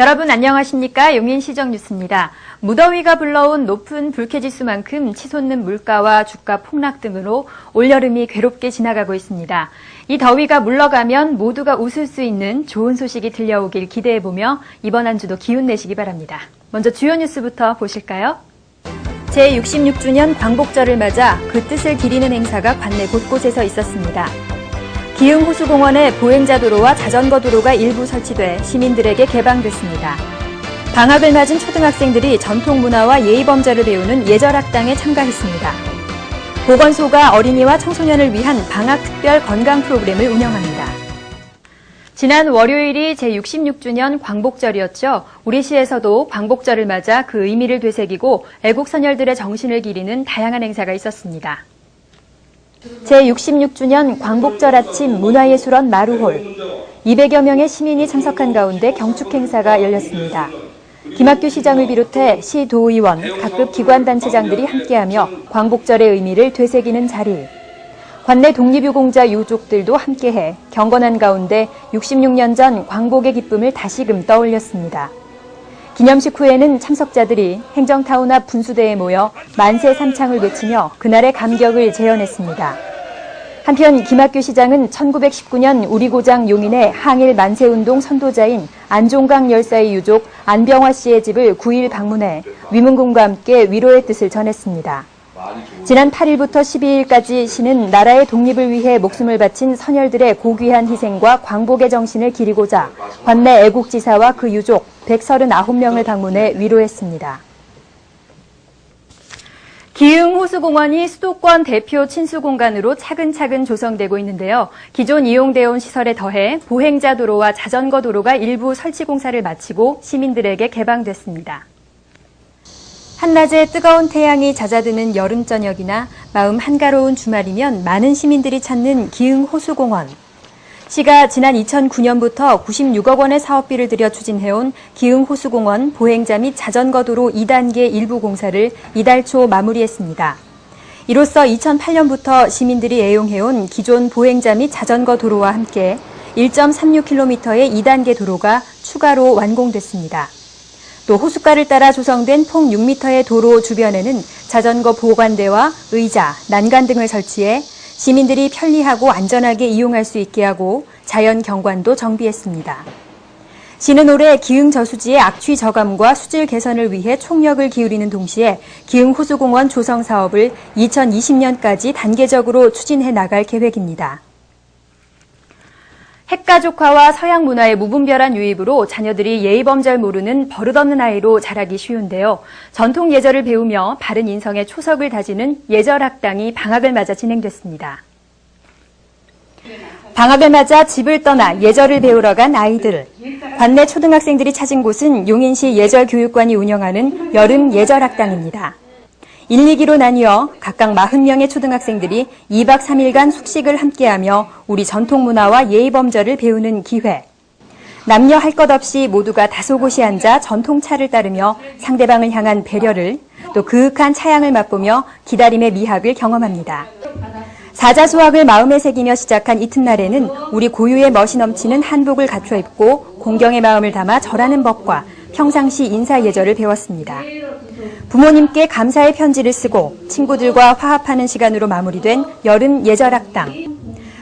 여러분 안녕하십니까? 용인시정 뉴스입니다. 무더위가 불러온 높은 불쾌지수만큼 치솟는 물가와 주가 폭락 등으로 올여름이 괴롭게 지나가고 있습니다. 이 더위가 물러가면 모두가 웃을 수 있는 좋은 소식이 들려오길 기대해보며 이번 한 주도 기운 내시기 바랍니다. 먼저 주요 뉴스부터 보실까요? 제66주년 광복절을 맞아 그 뜻을 기리는 행사가 관내 곳곳에서 있었습니다. 기흥 호수공원에 보행자 도로와 자전거 도로가 일부 설치돼 시민들에게 개방됐습니다. 방학을 맞은 초등학생들이 전통 문화와 예의 범절을 배우는 예절학당에 참가했습니다. 보건소가 어린이와 청소년을 위한 방학 특별 건강 프로그램을 운영합니다. 지난 월요일이 제66주년 광복절이었죠. 우리 시에서도 광복절을 맞아 그 의미를 되새기고 애국 선열들의 정신을 기리는 다양한 행사가 있었습니다. 제66주년 광복절 아침 문화예술원 마루홀 200여 명의 시민이 참석한 가운데 경축 행사가 열렸습니다. 김학규 시장을 비롯해 시 도의원, 각급 기관단체장들이 함께하며 광복절의 의미를 되새기는 자리. 관내 독립유공자 유족들도 함께해 경건한 가운데 66년 전 광복의 기쁨을 다시금 떠올렸습니다. 기념식 후에는 참석자들이 행정타운 앞 분수대에 모여 만세 삼창을 외치며 그날의 감격을 재현했습니다. 한편 김학규 시장은 1919년 우리 고장 용인의 항일 만세운동 선도자인 안종강 열사의 유족 안병화 씨의 집을 9일 방문해 위문군과 함께 위로의 뜻을 전했습니다. 지난 8일부터 12일까지 시는 나라의 독립을 위해 목숨을 바친 선열들의 고귀한 희생과 광복의 정신을 기리고자 관내 애국지사와 그 유족 139명을 방문해 위로했습니다. 기흥 호수공원이 수도권 대표 친수 공간으로 차근차근 조성되고 있는데요. 기존 이용되어 온 시설에 더해 보행자 도로와 자전거 도로가 일부 설치 공사를 마치고 시민들에게 개방됐습니다. 한낮에 뜨거운 태양이 잦아드는 여름 저녁이나 마음 한가로운 주말이면 많은 시민들이 찾는 기흥 호수공원. 시가 지난 2009년부터 96억 원의 사업비를 들여 추진해온 기흥 호수공원 보행자 및 자전거 도로 2단계 일부 공사를 이달 초 마무리했습니다. 이로써 2008년부터 시민들이 애용해온 기존 보행자 및 자전거 도로와 함께 1.36km의 2단계 도로가 추가로 완공됐습니다. 또 호숫가를 따라 조성된 폭 6m의 도로 주변에는 자전거 보관대와 의자, 난간 등을 설치해 시민들이 편리하고 안전하게 이용할 수 있게 하고 자연 경관도 정비했습니다. 시는 올해 기흥 저수지의 악취 저감과 수질 개선을 위해 총력을 기울이는 동시에 기흥 호수공원 조성 사업을 2020년까지 단계적으로 추진해 나갈 계획입니다. 핵가족화와 서양 문화의 무분별한 유입으로 자녀들이 예의범절 모르는 버릇없는 아이로 자라기 쉬운데요. 전통 예절을 배우며 바른 인성의 초석을 다지는 예절학당이 방학을 맞아 진행됐습니다. 방학을 맞아 집을 떠나 예절을 배우러 간 아이들. 관내 초등학생들이 찾은 곳은 용인시 예절교육관이 운영하는 여름 예절학당입니다. 1, 2기로 나뉘어 각각 40명의 초등학생들이 2박 3일간 숙식을 함께하며 우리 전통 문화와 예의 범절을 배우는 기회. 남녀 할 것 없이 모두가 다소곳이 앉아 전통차를 따르며 상대방을 향한 배려를 또 그윽한 차양을 맛보며 기다림의 미학을 경험합니다. 사자수학을 마음에 새기며 시작한 이튿날에는 우리 고유의 멋이 넘치는 한복을 갖춰 입고 공경의 마음을 담아 절하는 법과 평상시 인사 예절을 배웠습니다. 부모님께 감사의 편지를 쓰고 친구들과 화합하는 시간으로 마무리된 여름 예절학당.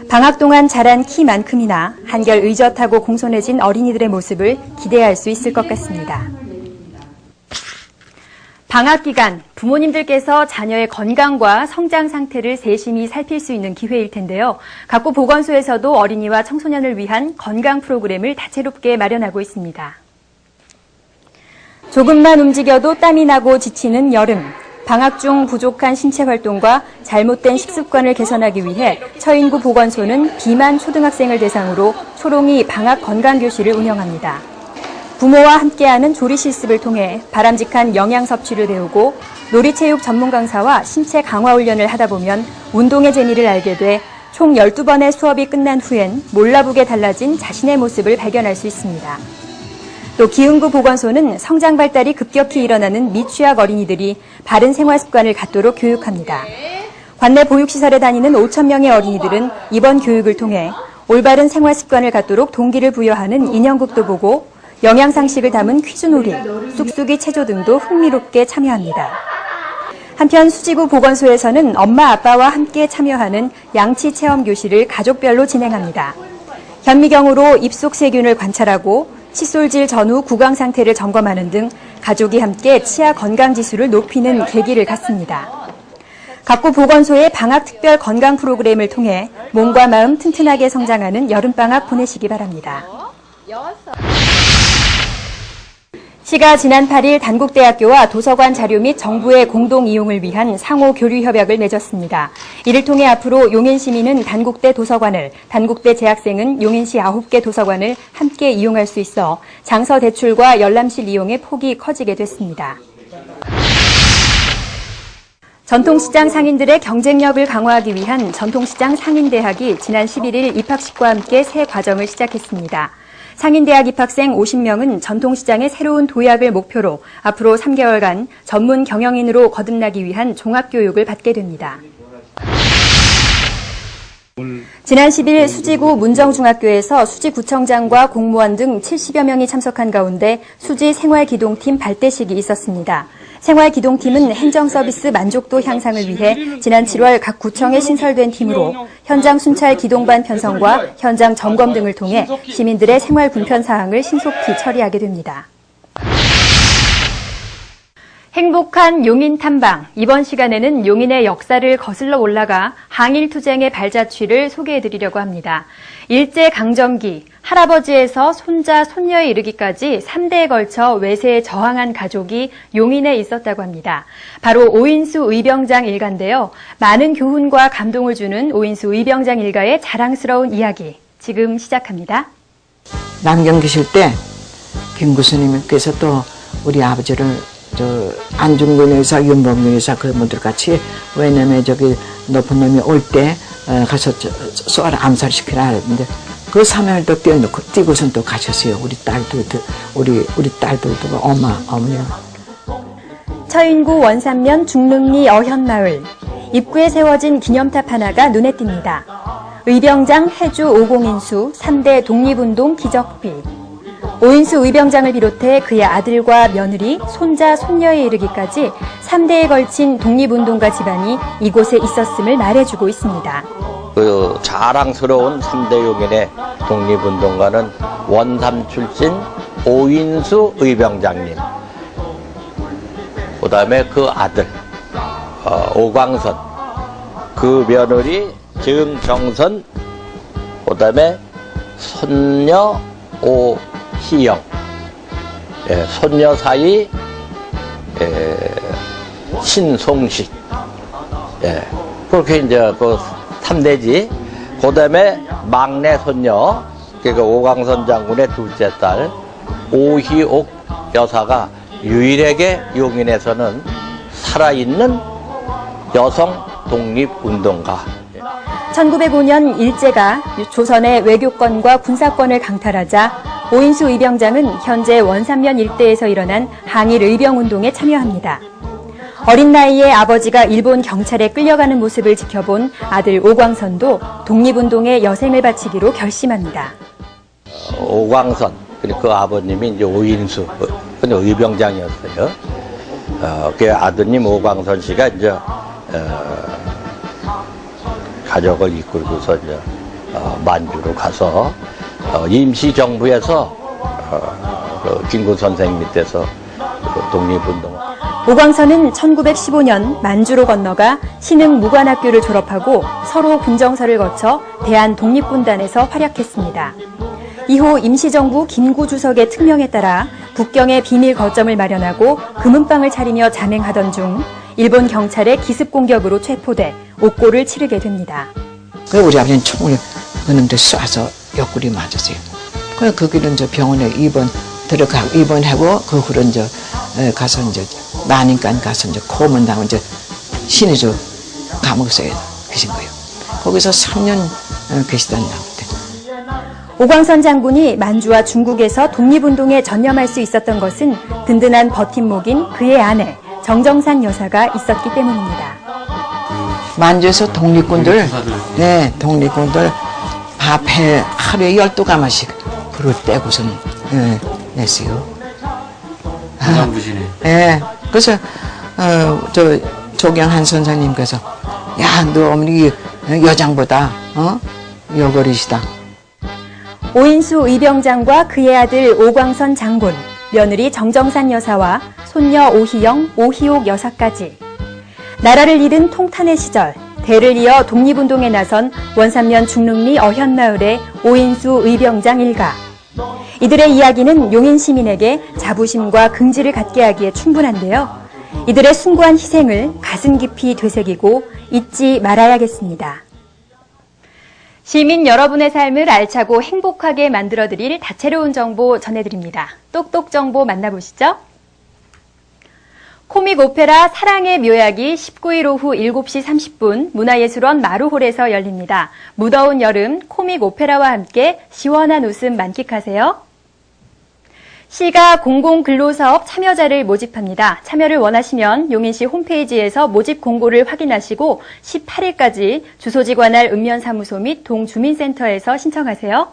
방학 동안 자란 키만큼이나 한결 의젓하고 공손해진 어린이들의 모습을 기대할 수 있을 것 같습니다. 방학 기간 부모님들께서 자녀의 건강과 성장 상태를 세심히 살필 수 있는 기회일 텐데요. 각고 보건소에서도 어린이와 청소년을 위한 건강 프로그램을 다채롭게 마련하고 있습니다. 조금만 움직여도 땀이 나고 지치는 여름. 방학 중 부족한 신체 활동과 잘못된 식습관을 개선하기 위해 처인구 보건소는 비만 초등학생을 대상으로 초롱이 방학 건강교실을 운영합니다. 부모와 함께하는 조리 실습을 통해 바람직한 영양 섭취를 배우고 놀이체육 전문 강사와 신체 강화 훈련을 하다 보면 운동의 재미를 알게 돼 총 12번의 수업이 끝난 후엔 몰라보게 달라진 자신의 모습을 발견할 수 있습니다. 또 기흥구 보건소는 성장 발달이 급격히 일어나는 미취학 어린이들이 바른 생활 습관을 갖도록 교육합니다. 관내 보육시설에 다니는 5천 명의 어린이들은 이번 교육을 통해 올바른 생활 습관을 갖도록 동기를 부여하는 인형극도 보고 영양상식을 담은 퀴즈놀이, 쑥쑥이 체조 등도 흥미롭게 참여합니다. 한편 수지구 보건소에서는 엄마 아빠와 함께 참여하는 양치 체험 교실을 가족별로 진행합니다. 현미경으로 입속 세균을 관찰하고 칫솔질 전후 구강 상태를 점검하는 등 가족이 함께 치아 건강 지수를 높이는 계기를 갖습니다. 각구 보건소의 방학 특별 건강 프로그램을 통해 몸과 마음 튼튼하게 성장하는 여름방학 보내시기 바랍니다. 시가 지난 8일 단국대학교와 도서관 자료 및 정부의 공동 이용을 위한 상호 교류 협약을 맺었습니다. 이를 통해 앞으로 용인 시민은 단국대 도서관을, 단국대 재학생은 용인시 9개 도서관을 함께 이용할 수 있어 장서 대출과 열람실 이용의 폭이 커지게 됐습니다. 전통시장 상인들의 경쟁력을 강화하기 위한 전통시장 상인대학이 지난 11일 입학식과 함께 새 과정을 시작했습니다. 상인대학 입학생 50명은 전통시장의 새로운 도약을 목표로 앞으로 3개월간 전문 경영인으로 거듭나기 위한 종합교육을 받게 됩니다. 지난 10일 수지구 문정중학교에서 수지구청장과 공무원 등 70여 명이 참석한 가운데 수지 생활기동팀 발대식이 있었습니다. 생활기동팀은 행정서비스 만족도 향상을 위해 지난 7월 각 구청에 신설된 팀으로 현장 순찰 기동반 편성과 현장 점검 등을 통해 시민들의 생활 불편 사항을 신속히 처리하게 됩니다. 행복한 용인 탐방. 이번 시간에는 용인의 역사를 거슬러 올라가 항일투쟁의 발자취를 소개해 드리려고 합니다. 일제강점기, 할아버지에서 손자, 손녀에 이르기까지 3대에 걸쳐 외세에 저항한 가족이 용인에 있었다고 합니다. 바로 오인수 의병장 일가인데요. 많은 교훈과 감동을 주는 오인수 의병장 일가의 자랑스러운 이야기. 지금 시작합니다. 남경 계실 때 김구 스님께서 또 우리 아버지를 저 안중근 의사, 윤범균 의사 그분들 같이 왜냐면 저기 높은 놈이 올 때 가서 저, 쏘아라 암살시키라 하는데 그 사명을 또 떼어놓고 뛰고선 또 가셨어요. 우리 딸들도 우리 우리 딸들도 엄마 어머니 처인구 원산면 중릉리 어현마을. 입구에 세워진 기념탑 하나가 눈에 띕니다. 의병장 해주 50인수 3대 독립운동 기적비. 오인수 의병장을 비롯해 그의 아들과 며느리, 손자, 손녀에 이르기까지 3대에 걸친 독립운동가 집안이 이곳에 있었음을 말해주고 있습니다. 그 자랑스러운 3대 용인의 독립운동가는 원삼 출신 오인수 의병장님, 그 다음에 그 아들, 어, 오광선, 그 며느리 정정선, 그 다음에 손녀 오 희영, 예, 손녀 사이 예, 신송식, 예, 그렇게 이제 그 3대지. 그 다음에 막내 손녀, 그러니까 오광선 장군의 둘째 딸, 오희옥 여사가 유일하게 용인에서는 살아있는 여성 독립운동가. 1905년 일제가 조선의 외교권과 군사권을 강탈하자 오인수 의병장은 현재 원산면 일대에서 일어난 항일 의병운동에 참여합니다. 어린 나이에 아버지가 일본 경찰에 끌려가는 모습을 지켜본 아들 오광선도 독립운동에 여생을 바치기로 결심합니다. 오광선, 그 아버님이 이제 오인수, 의병장이었어요. 어, 그 아드님 오광선 씨가 이제, 어, 가족을 이끌고서 이제, 어, 만주로 가서, 어, 임시정부에서, 어, 그 김구 선생 밑에서 그 독립운동 오광선은 1915년 만주로 건너가 신흥 무관학교를 졸업하고 서로 군정서를 거쳐 대한 독립군단에서 활약했습니다. 이후 임시정부 김구 주석의 특명에 따라 국경에 비밀 거점을 마련하고 금은방을 차리며 잔행하던 중 일본 경찰의 기습 공격으로 체포돼 옥고를 치르게 됩니다. 그 우리 아버지는 총을 그놈들 쏴서 옆구리 맞았어요. 그래 그 길은 저 병원에 입원 들어가 입원하고 그 후로 이제 에, 가서 이제 난인간 가서 이제 코문 나고 이제 신의주 감옥에 계신 거예요. 거기서 3년 어, 계시던 나한테 오광선 장군이 만주와 중국에서 독립운동에 전념할 수 있었던 것은 든든한 버팀목인 그의 아내 정정산 여사가 있었기 때문입니다. 만주에서 독립군들 네 독립군들 밥해 하루에 열두 가마씩 불을 떼고선 예, 냈어요. 건강부시네. 예. 그래서 어, 저 조경한 선생님께서 야, 너 어머니 여장보다 어? 여거리시다. 오인수 의병장과 그의 아들 오광선 장군, 며느리 정정산 여사와 손녀 오희영, 오희옥 여사까지 나라를 잃은 통탄의 시절 대를 이어 독립운동에 나선 원산면 중릉리 어현마을의 오인수 의병장 일가. 이들의 이야기는 용인 시민에게 자부심과 긍지를 갖게 하기에 충분한데요. 이들의 숭고한 희생을 가슴 깊이 되새기고 잊지 말아야겠습니다. 시민 여러분의 삶을 알차고 행복하게 만들어드릴 다채로운 정보 전해드립니다. 똑똑 정보 만나보시죠. 코믹 오페라 사랑의 묘약이 19일 오후 7시 30분 문화예술원 마루홀에서 열립니다. 무더운 여름 코믹 오페라와 함께 시원한 웃음 만끽하세요. 시가 공공근로사업 참여자를 모집합니다. 참여를 원하시면 용인시 홈페이지에서 모집 공고를 확인하시고 18일까지 주소지 관할 읍면사무소 및 동주민센터에서 신청하세요.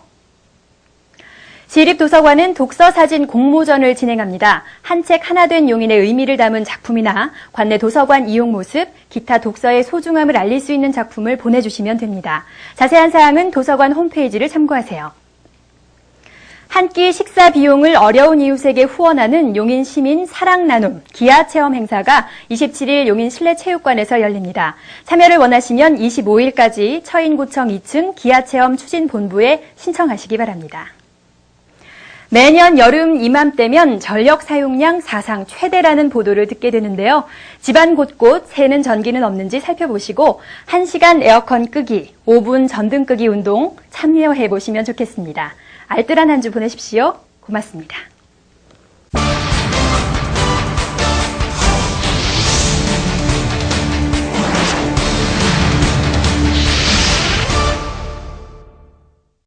시립도서관은 독서사진 공모전을 진행합니다. 한 책 하나 된 용인의 의미를 담은 작품이나 관내 도서관 이용 모습, 기타 독서의 소중함을 알릴 수 있는 작품을 보내주시면 됩니다. 자세한 사항은 도서관 홈페이지를 참고하세요. 한 끼 식사 비용을 어려운 이웃에게 후원하는 용인 시민 사랑 나눔 기아 체험 행사가 27일 용인 실내 체육관에서 열립니다. 참여를 원하시면 25일까지 처인구청 2층 기아 체험 추진 본부에 신청하시기 바랍니다. 매년 여름 이맘때면 전력 사용량 사상 최대라는 보도를 듣게 되는데요. 집안 곳곳 새는 전기는 없는지 살펴보시고 1시간 에어컨 끄기, 5분 전등 끄기 운동 참여해 보시면 좋겠습니다. 알뜰한 한 주 보내십시오. 고맙습니다.